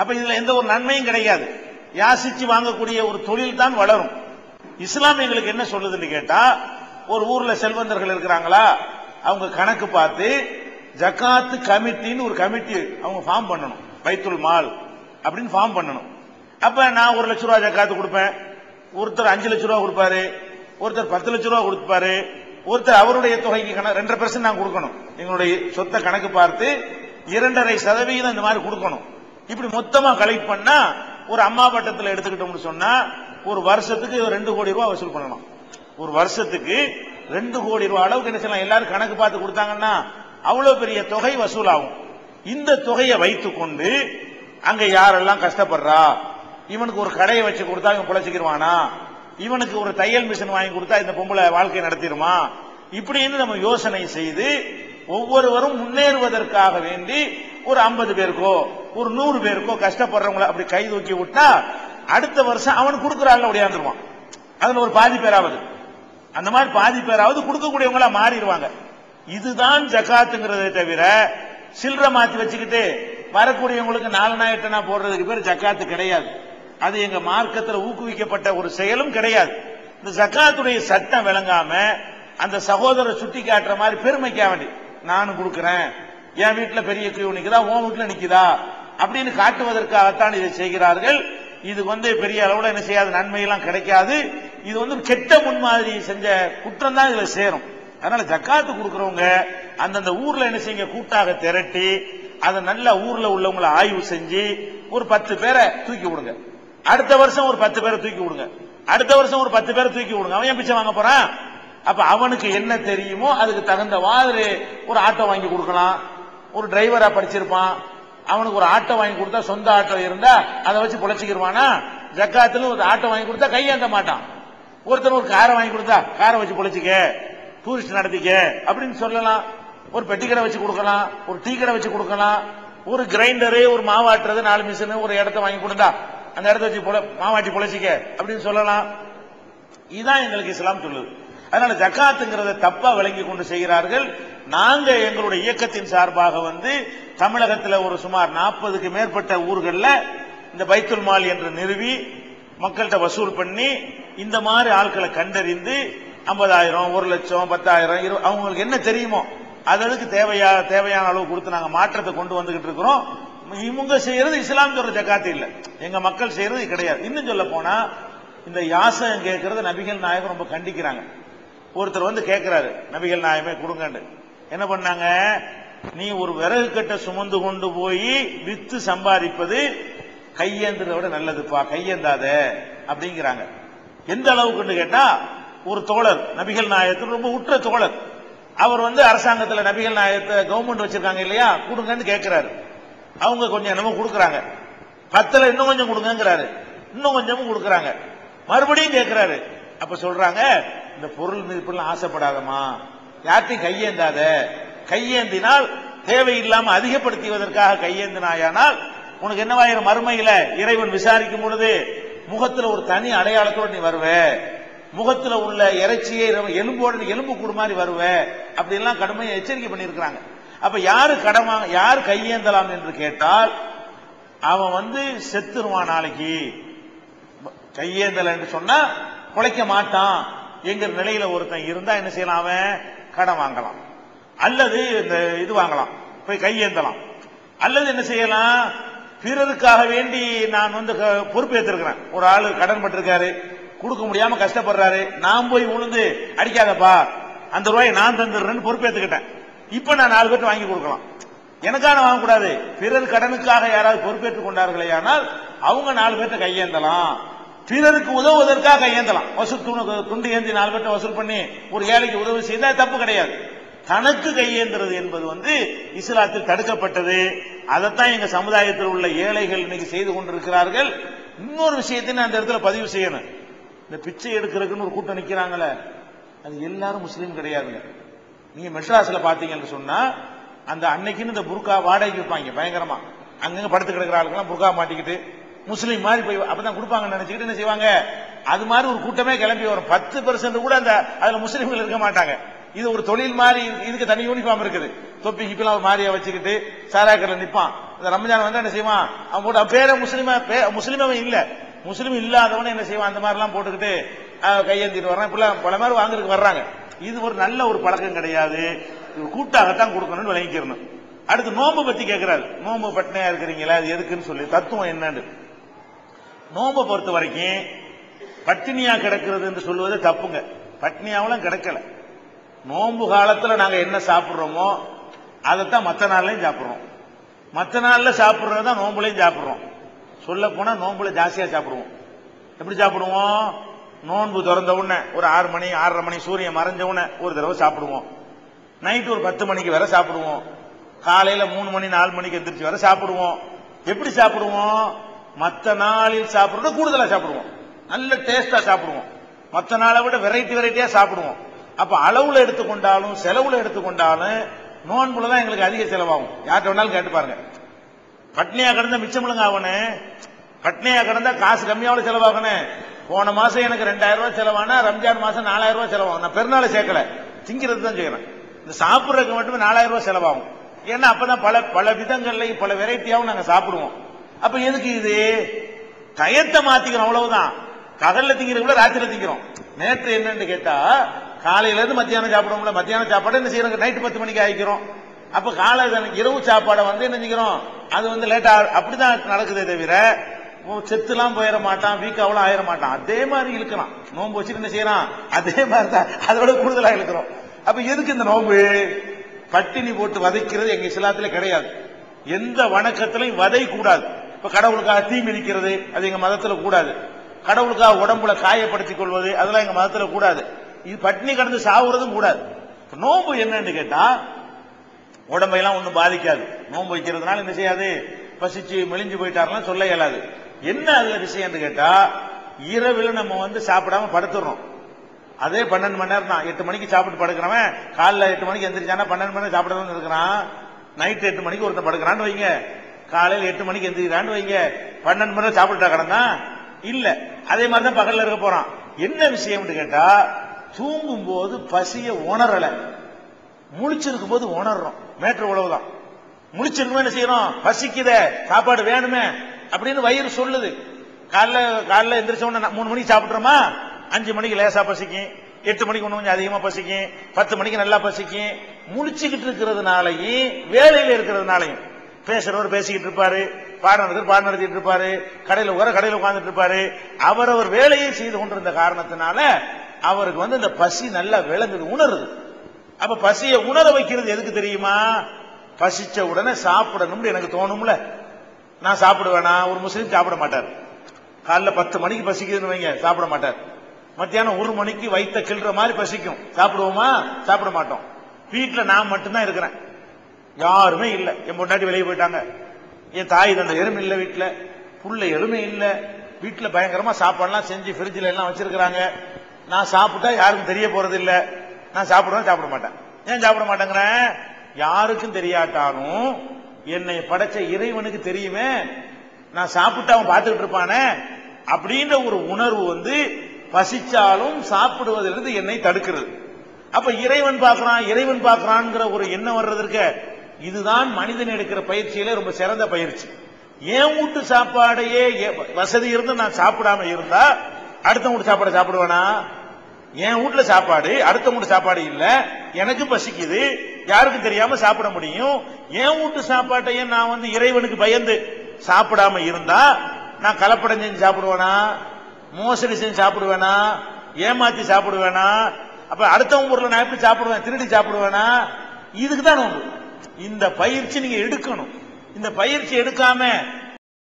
அப்ப இதுல எந்த ஒரு நன்மையும் கிடையாது. யாசிச்சு வாங்கக்கூடிய ஒரு தொழில் தான் வளரும். இஸ்லாம் எங்களுக்கு என்ன சொல்லுதுன்னு கேட்டா ஒரு ஊர்ல செல்வந்தர்கள் இருக்கிறாங்களா அவங்க கணக்கு பார்த்து ஜக்காத்து கமிட்டின்னு ஒரு கமிட்டி அவங்க ஃபார்ம் பண்ணணும். பைத்துல் மால் அப்படின்னு ஃபார்ம் பண்ணணும். அப்ப நான் ஒரு லட்ச ரூபா ஜக்காத்து கொடுப்பேன். ஒருத்தர் அஞ்சு லட்ச ரூபா கொடுப்பாரு. ஒருத்தர் பத்து லட்ச ரூபா கொடுப்பாரு. ஒருத்தர் அவருடைய தொகைக்கு கணக்கு ரெண்டரை பெர்சன்ட் நான் கொடுக்கணும். எங்களுடைய சொத்தை கணக்கு பார்த்து இரண்டரை சதவீதம் இந்த மாதிரி கொடுக்கணும். இப்படி மொத்தமா கலெக்ட் பண்ணா ஒரு அம்மா பட்டத்தில் எடுத்துக்கிட்டோம்னு சொன்னா ஒரு வருஷத்துக்கு ரெண்டு கோடி ரூபாய் வசூல் பண்ணலாம். ஒரு வருஷத்துக்கு ரெண்டு கோடி ரூபாய். அளவுக்கு என்ன செய்யலாம்? எல்லாரும் கணக்கு பார்த்து கொடுத்தாங்கன்னா அவ்வளவு பெரிய தொகை வசூலாகும். இந்த தொகையை வைத்துக்கொண்டு அங்க யாரெல்லாம் கஷ்டப்படுறா? இவனுக்கு ஒரு கடையை வச்சு கொடுத்தா இவன் குழச்சிக்கிடுவானா இவனுக்கு ஒரு தையல் மிஷின் வாங்கி கொடுத்தா இந்த பொம்பளை வாழ்க்கை நடத்திடுமா? இப்படின்னு நம்ம யோசனை செய்து ஒவ்வொருவரும் முன்னேறுவதற்காக வேண்டி ஒரு ஐம்பது பேருக்கோ ஒரு நூறு பேருக்கோ கஷ்டப்படுறவங்கள அப்படி கை தூக்கி விட்டா அடுத்த வருஷம் அவன் கொடுக்குற ஒடியாந்துருவான் அதுல ஒரு பாதி பேராவது. அந்த மாதிரி பாதி பேராவது கொடுக்கக்கூடியவங்களா மாறிடுவாங்க. இதுதான் ஜக்காத்துங்கிறதை தவிர சில்ற மாத்தி வச்சுக்கிட்டு வரக்கூடியவங்களுக்கு நாலனா எட்டனா போடுறதுக்கு பேர் ஜக்காத்து கிடையாது. அது எங்க மார்க்கத்தில் ஊக்குவிக்கப்பட்ட ஒரு செயலும் கிடையாது. இந்த ஜக்காத்துடைய சட்டம் விளங்காம அந்த சகோதரர் சுட்டி காட்டுற மாதிரி பெருமைக்காக வேண்டி நானும் கொடுக்குறேன். என் வீட்டுல பெரிய கியூ நிக்குதா? உன் வீட்டுல நிக்குதா? அப்படின்னு காட்டுவதற்காகத்தான் இதை செய்கிறார்கள். இது வந்து பெரிய அளவுல என்ன செய்யாது? நன்மை எல்லாம் கிடைக்காது. இது வந்து கெட்ட முன்மாதிரி செஞ்ச குற்றம் தான் இதுல சேரும். அதனால ஜக்காத்து கொடுக்கறவங்க அந்தந்த ஊர்ல என்ன செய்யுங்க? கூட்டாக திரட்டி அதை நல்ல ஊர்ல உள்ளவங்களை ஆய்வு செஞ்சு ஒரு பத்து பேரை தூக்கி விடுங்க. அடுத்த வருஷம் ஒரு பத்து பேரை தூக்கி விடுங்க. அடுத்த வருஷம் ஒரு பத்து பேரை தூக்கி விடுங்க. அவன் பிச்சை வாங்க போறான்? அப்ப அவனுக்கு என்ன தெரியுமோ அதுக்கு தகுந்த மாதிரி ஒரு ஆட்டோ வாங்கி கொடுக்கலாம். ஒரு டிரைவரா படிச்சிருப்பான். அவனுக்கு ஒரு ஆட்டோ வாங்கி கொடுத்தா சொந்த ஆட்டோ இருந்தா அதை வச்சு பிழைச்சிக்கிருவானா? ஜக்காத்துல ஒரு ஆட்டோ வாங்கி கொடுத்தா கையேந்த மாட்டான். ஒருத்தர் ஒரு காரை வாங்கி கொடுத்தா காரை வச்சு பொழைச்சிக்க டூரிஸ்ட் நடத்திக்க அப்படின்னு சொல்லலாம். ஒரு பெட்டி கடை வச்சு கொடுக்கலாம் ஒரு டீ கடை வச்சு கொடுக்கலாம். ஒரு கிரைண்டரு ஒரு மாவாட்டுறது நாலு மிஷின் ஒரு இடத்த வாங்கி கொடுத்தா அந்த இடத்த வச்சு மாவாட்டி பொழைச்சிக்க அப்படின்னு சொல்லலாம். இதுதான் எங்களுக்கு இஸ்லாம் சொல்லுது. அதனால ஜக்காத்துங்கிறத தப்பா விளங்கி கொண்டு செய்கிறார்கள். நாங்க எங்களுடைய இயக்கத்தின் சார்பாக வந்து தமிழகத்தில் ஒரு சுமார் நாற்பதுக்கு மேற்பட்ட ஊர்களில் இந்த பைத்துல் மால் என்று நிறுவி மக்கள்கிட்ட வசூல் பண்ணி இந்த மாதிரி ஆட்களை கண்டறிந்து ஐம்பதாயிரம் ஒரு லட்சம் பத்தாயிரம் இரு அவங்களுக்கு என்ன தெரியுமோ அது அதுக்கு தேவையா தேவையான அளவு கொடுத்து நாங்கள் மாற்றத்தை கொண்டு வந்துகிட்டு இருக்கிறோம். இவங்க செய்யறது இஸ்லாம் சொல்ற ஜக்காத்து இல்ல. எங்க மக்கள் செய்யறது கிடையாது. இன்னும் சொல்ல போனா இந்த யாசகம் கேட்கறது நபிகள் நாயகம் ரொம்ப கண்டிக்கிறாங்க. ஒருத்தர் வந்து கேட்கிறாரு நபிகள் நாயகமே கொடுங்கன்னு. என்ன பண்ணாங்க? நீ ஒரு விறகு கட்டை சுமந்து கொண்டு போய் வித்து சம்பாதிப்பது கையேந்துறத விட நல்லதுப்பா கையேந்தாத அப்படிங்கிறாங்க. எந்த அளவுக்குன்னு கேட்டா ஒரு தோழர் நபிகள் நாயகத்தில் ரொம்ப உற்ற தோழர். அவர் வந்து அரசாங்கத்தில் நபிகள் நாயகத்தை கவர்மெண்ட் வச்சிருக்காங்க இல்லையா? கொடுங்கன்னு கேட்கிறாரு அவங்க கொஞ்சம் என்னமோ கொடுக்குறாங்க. பத்துல இன்னும் கொஞ்சம் கொடுங்கிறாரு இன்னும் கொஞ்சமும் கொடுக்குறாங்க. மறுபடியும் கேட்கிறாரு அப்ப சொல்றாங்க இந்த பொருள் மீது இப்படிலாம் ஆசைப்படாதமா யார்ட்டையும் கையேந்தாத. கையேந்தினால் தேவையில்லாம அதிகப்படுத்துவதற்காக கையேந்தினாயானால் உனக்கு என்னவாயிரம் மறுமையில இறைவன் விசாரிக்கும் பொழுது முகத்துல ஒரு தனி அடையாளத்தோடு நீ வருவ. முகத்துல உள்ள இறைச்சியை எலும்போட எலும்பு கூடு மாதிரி வருவ. அப்படி எல்லாம் கடுமையை எச்சரிக்கை பண்ணியிருக்கிறாங்க. அப்ப யாரு கடமா யார் கையேந்தலாம் என்று கேட்டால் அவன் வந்து செத்துருவான் நாளைக்கு. கையேந்தல என்று சொன்னா குலைக்க மாட்டான். என்கிற நிலையில ஒருத்தன் இருந்தா என்ன செய்யலாம் அவன்? கடன் வாங்கலாம். அல்லது இந்த இது வாங்கலாம். போய் கையேந்தலாம். அல்லது என்ன செய்யலாம்? பிறருக்காக வேண்டி நான் வந்து க- பொறுப்பேற்றிருக்கிறேன் ஒரு ஆளு கடன் பட்டிருக்காரு. கொடுக்க முடியாம கஷ்டப்படுறாரு. நான் போய் உளுந்து அடிக்காதப்பா. அந்த ரூபாயை நான் தந்துடுறேன்னு பொறுப்பேற்றுக்கிட்டேன் இப்ப நான் நாலு பேர்ட்டு வாங்கி கொடுக்கலாம். எனக்கான வாங்கக்கூடாது. பிறர் கடனுக்காக யாராவது பொறுப்பேற்றுக் கொண்டார்களே ஆனால் அவங்க நாலு பேர்ட்ட கையேந்தலாம். பிறருக்கு உதவுவதற்காக கையேந்தலாம் வசூல் துணு துண்டு ஏந்தி நாலு பேர்ட்ட வசூல் பண்ணி ஒரு ஏழைக்கு உதவி செய்தா தப்பு கிடையாது. தனக்கு கையேந்துறது என்பது வந்து இஸ்லாத்தில் தடுக்கப்பட்டது. அதைத்தான் எங்க சமுதாயத்தில் உள்ள ஏழைகள் இன்னைக்கு செய்து கொண்டிருக்கிறார்கள். இன்னொரு விஷயத்தை நான் அந்த இடத்துல பதிவு செய்யணும். இந்த பிச்சை எடுக்கிறதுக்குன்னு ஒரு கூட்டம் நிற்கிறாங்களே அது எல்லாரும் முஸ்லீம் கிடையாதுங்க நீங்க மெட்ராஸ்ல பாத்தீங்கன்னு சொன்னா அந்த அன்னைக்குன்னு இந்த புர்கா வாடகைக்கு விற்பாங்க பயங்கரமா. அங்கங்க படுத்து கிடக்கிற ஆளுக்கெல்லாம் புர்கா மாட்டிக்கிட்டு முஸ்லீம் மாதிரி போய் அப்பதான் கொடுப்பாங்கன்னு நினைச்சுக்கிட்டு என்ன செய்வாங்க? அது மாதிரி ஒரு கூட்டமே கிளம்பி வரும். பத்து பெர்சன்ட் கூட அந்த அதுல முஸ்லீம்கள் இருக்க மாட்டாங்க. இது ஒரு தொழில் மாதிரி இதுக்கு தனி யூனிஃபார்ம் இருக்குது. தொப்பி கிப்பிலாம் ஒரு மாதிரியா வச்சுக்கிட்டு சாராக்கர்ல நிப்பான். இந்த ரம்ஜான் வந்தா என்ன செய்வான்? அவன் போட்டு பேர முஸ்லீமா பே இல்ல. முஸ்லீம் இல்லாதவன என்ன செய்வான்? அந்த மாதிரிலாம் போட்டுக்கிட்டு அஹ், கையேந்திட்டு வர்றான். இப்பெல்லாம் பல மாதிரி வாங்குறதுக்கு வர்றாங்க. இது ஒரு நல்ல ஒரு பழக்கம் கிடையாது. ஒரு கூட்டாகத்தான் கொடுக்கணும்னு விளங்கிக்கிறணும் அடுத்து நோம்பு பத்தி கேட்கிறாரு நோம்பு பட்டினையா இருக்கிறீங்களா? அது எதுக்குன்னு சொல்லி தத்துவம் என்னன்னு. நோன்பை பொறுத்த வரைக்கும் பட்டினியா கிடக்கிறது என்று சொல்லுவது தப்புங்க. பட்டினியாவெல்லாம் கிடக்கல. நோம்பு காலத்தில் நாங்கள் என்ன சாப்பிட்றோமோ அதைத்தான் மற்ற நாள்லையும் சாப்பிட்றோம். மற்ற நாளில் சாப்பிட்றது தான் நோம்புலையும் சாப்பிட்றோம். சொல்ல போனா நோம்புல ஜாஸ்தியாக சாப்பிடுவோம். எப்படி சாப்பிடுவோம்? நோன்பு திறந்த உடனே ஒரு ஆறு மணி ஆறரை மணி சூரியன் மறைஞ்ச உடனே ஒரு தடவை சாப்பிடுவோம். நைட்டு ஒரு பத்து மணிக்கு வேற சாப்பிடுவோம். காலையில் மூணு மணி நாலு மணிக்கு எந்திரிச்சு வர சாப்பிடுவோம். எப்படி சாப்பிடுவோம்? மற்ற நாளில் சாப்பிடுறது கூடுதலா சாப்பிடுவோம். நல்ல டேஸ்டா சாப்பிடுவோம். மற்ற நாளை விட வெரைட்டி வெரைட்டியா சாப்பிடுவோம். அப்ப அளவுல எடுத்துக்கொண்டாலும் செலவுல எடுத்துக்கொண்டாலும் நோன்புல தான் எங்களுக்கு அதிக செலவாகும். யார்கிட்ட வேணாலும் கேட்டு பாருங்க. பட்னியா கிடந்தா மிச்சமில்லுங்க ஆகணும் பட்னியா கிடந்தா காசு கம்மியாவோட செலவாகணும். போன மாசம் எனக்கு ரெண்டாயிரம் ரூபாய் செலவானா ரம்ஜான் மாசம் நாலாயிரம் ரூபாய் செலவாகும். நான் பெருநாளை சேர்க்கல. திங்கிறது தான் செய்யறேன். இந்த சாப்பிட்றதுக்கு மட்டுமே நாலாயிரம் ரூபாய் செலவாகும். ஏன்னா அப்பதான் பல பல விதங்கள்லையும் பல வெரைட்டியாகவும் நாங்க சாப்பிடுவோம். அப்ப எதுக்கு இது? டயத்தை மாத்திக்கிறோம் அவ்வளவுதான். கடல்ல திங்கிறத விட ராத்திரில திங்கிறோம். நேற்று என்னன்னு கேட்டா காலையில இருந்து மத்தியானம் சாப்பிடுவோம்ல மத்தியானம் சாப்பாடு என்ன செய்யறோம்? நைட்டு பத்து மணிக்கு ஆயிக்கிறோம். அப்ப காலை இரவு சாப்பாடை வந்து என்ன செஞ்சுக்கிறோம்? அது வந்து லேட்டா அப்படிதான் நடக்குதே தவிர செத்துலாம் போயிட மாட்டான் வீக்காவெல்லாம் ஆயிட மாட்டான். அதே மாதிரி இழுக்கலாம். நோன்பு வச்சுட்டு என்ன செய்யறான்? அதே மாதிரி தான் அதோட கூடுதலா இழுக்கிறோம். அப்ப எதுக்கு இந்த நோம்பு பட்டினி போட்டு வதைக்கிறது எங்க இஸ்லாத்துல கிடையாது. எந்த வணக்கத்திலையும் வதை கூடாது இப்ப கடவுளுக்காக தீ மிதிக்கிறது அது எங்க மதத்துல கூடாது. கடவுளுக்காக உடம்புல காயப்படுத்திக் கொள்வது அதெல்லாம் எங்க மதத்துல கூடாது. இது பட்டினி கடந்து சாவுறதும் கூடாது. இப்ப நோன்பு என்னன்னு கேட்டா உடம்பையெல்லாம் ஒண்ணும் பாதிக்காது. நோன்பு வைக்கிறதுனால என்ன செய்யாது? பசிச்சு மெலிஞ்சு போயிட்டாருலாம் சொல்ல இயலாது. என்ன அதுல விஷயம்னு கேட்டா இரவில் நம்ம வந்து சாப்பிடாம படுத்துறோம். அதே பன்னெண்டு மணி நேரம் தான் எட்டு மணிக்கு சாப்பிட்டு படுக்கிறவன் காலைல எட்டு மணிக்கு எந்திரிச்சானா பன்னெண்டு மணி நேரம் சாப்பிடணும்னு இருக்கிறான். நைட் எட்டு மணிக்கு ஒருத்தன் படுக்கிறான்னு வைங்க. காலையில் எட்டு மணிக்கு எந்திரிக்கிறான்னு வைங்க. பன்னெண்டு மணி சாப்பிட்டா சாப்பிட்டுட்டா கிடந்தா? இல்ல. அதே மாதிரி தான் பகல்ல இருக்க போறான். என்ன விஷயம்னு கேட்டா தூங்கும் போது பசிய உணரல. முழிச்சிருக்கும் போது உணர்றோம். மேட்ரு உழவுதான் முழிச்சிருக்கும் என்ன செய்யறோம்? பசிக்குதே சாப்பாடு வேணுமே அப்படின்னு வயிறு சொல்லுது. காலைல காலைல எந்திரிச்ச உடனே மூணு மணிக்கு சாப்பிட்றோமா அஞ்சு மணிக்கு லேசா பசிக்கும். எட்டு மணிக்கு ஒன்று கொஞ்சம் அதிகமாக பசிக்கும். பத்து மணிக்கு நல்லா பசிக்கும். முழிச்சுக்கிட்டு இருக்கிறதுனாலையும் வேலையில் இருக்கிறதுனாலையும் பேசுறவர் பேசிக்கிட்டு இருப்பாரு பாடம் பாடம் நடத்திட்டு இருப்பாரு கடையில் உர கடையில் உட்கார்ந்துட்டு இருப்பாரு. அவரவர் வேலையை செய்து கொண்டிருந்த காரணத்தினால அவருக்கு வந்து இந்த பசி நல்லா விளங்குது உணருது. அப்ப பசியை உணர வைக்கிறது எதுக்கு தெரியுமா? பசிச்ச உடனே சாப்பிடணும்னு எனக்கு தோணும்ல. நான் சாப்பிடுவேனா? ஒரு முஸ்லீம் சாப்பிட மாட்டார். காலைல பத்து மணிக்கு பசிக்குதுன்னு வைங்க சாப்பிட மாட்டார். மத்தியானம் ஒரு மணிக்கு வயிற்ற கிள்ற மாதிரி பசிக்கும். சாப்பிடுவோமா? சாப்பிட மாட்டோம். வீட்டில் நான் மட்டும்தான் இருக்கிறேன். யாருமே இல்லை. என் பொண்டாட்டி வெளியே போயிட்டாங்க. என் தாய் தந்த எருமை இல்லை வீட்டில் புள்ள எருமை இல்லை. வீட்டில் பயங்கரமா சாப்பாடுலாம் செஞ்சு ஃப்ரிட்ஜில் எல்லாம் வச்சிருக்கிறாங்க. நான் சாப்பிட்டா யாருக்கும் தெரிய போறது இல்லை. நான் சாப்பிடுவேன் சாப்பிட மாட்டேன். ஏன் சாப்பிட மாட்டேங்கிறேன் யாருக்கும் தெரியாட்டாலும் என்னை படைச்ச இறைவனுக்கு தெரியுமே. நான் சாப்பிட்டு அவன் பார்த்துக்கிட்டு இருப்பானே. அப்படின்ற ஒரு உணர்வு வந்து பசிச்சாலும் சாப்பிடுவதிலிருந்து என்னை தடுக்கிறது. அப்ப இறைவன் பார்க்கறான் இறைவன் பார்க்கறான்ங்கிற ஒரு எண்ணம் வர்றதற்கு இதுதான் மனிதன் எடுக்கிற பயிற்சியில ரொம்ப சிறந்த பயிற்சி. என் வீட்டு சாப்பாடையே எ- வசதி இருந்து நான் சாப்பிடாம இருந்தா அடுத்த வீட்டு சாப்பாடு சாப்பிடுவேனா? என் வீட்டுல சாப்பாடு அடுத்த வீட்டு சாப்பாடு இல்ல எனக்கு பசிக்குது யாருக்கும் தெரியாம சாப்பிட முடியும். என் வீட்டு சாப்பாட்டையே நான் வந்து இறைவனுக்கு பயந்து சாப்பிடாம இருந்தா நான் கலப்படம் செஞ்சு சாப்பிடுவேனா? மோசடி செஞ்சு சாப்பிடுவேனா? ஏமாத்தி சாப்பிடுவேனா? அப்ப அடுத்தவங்க ஊர்ல நான் எப்படி சாப்பிடுவேன்? திருடி சாப்பிடுவேனா? இதுக்கு தான் உண்டு. இந்த பயிற்சி நீங்க எடுக்கணும். இந்த பயிற்சி எடுக்காம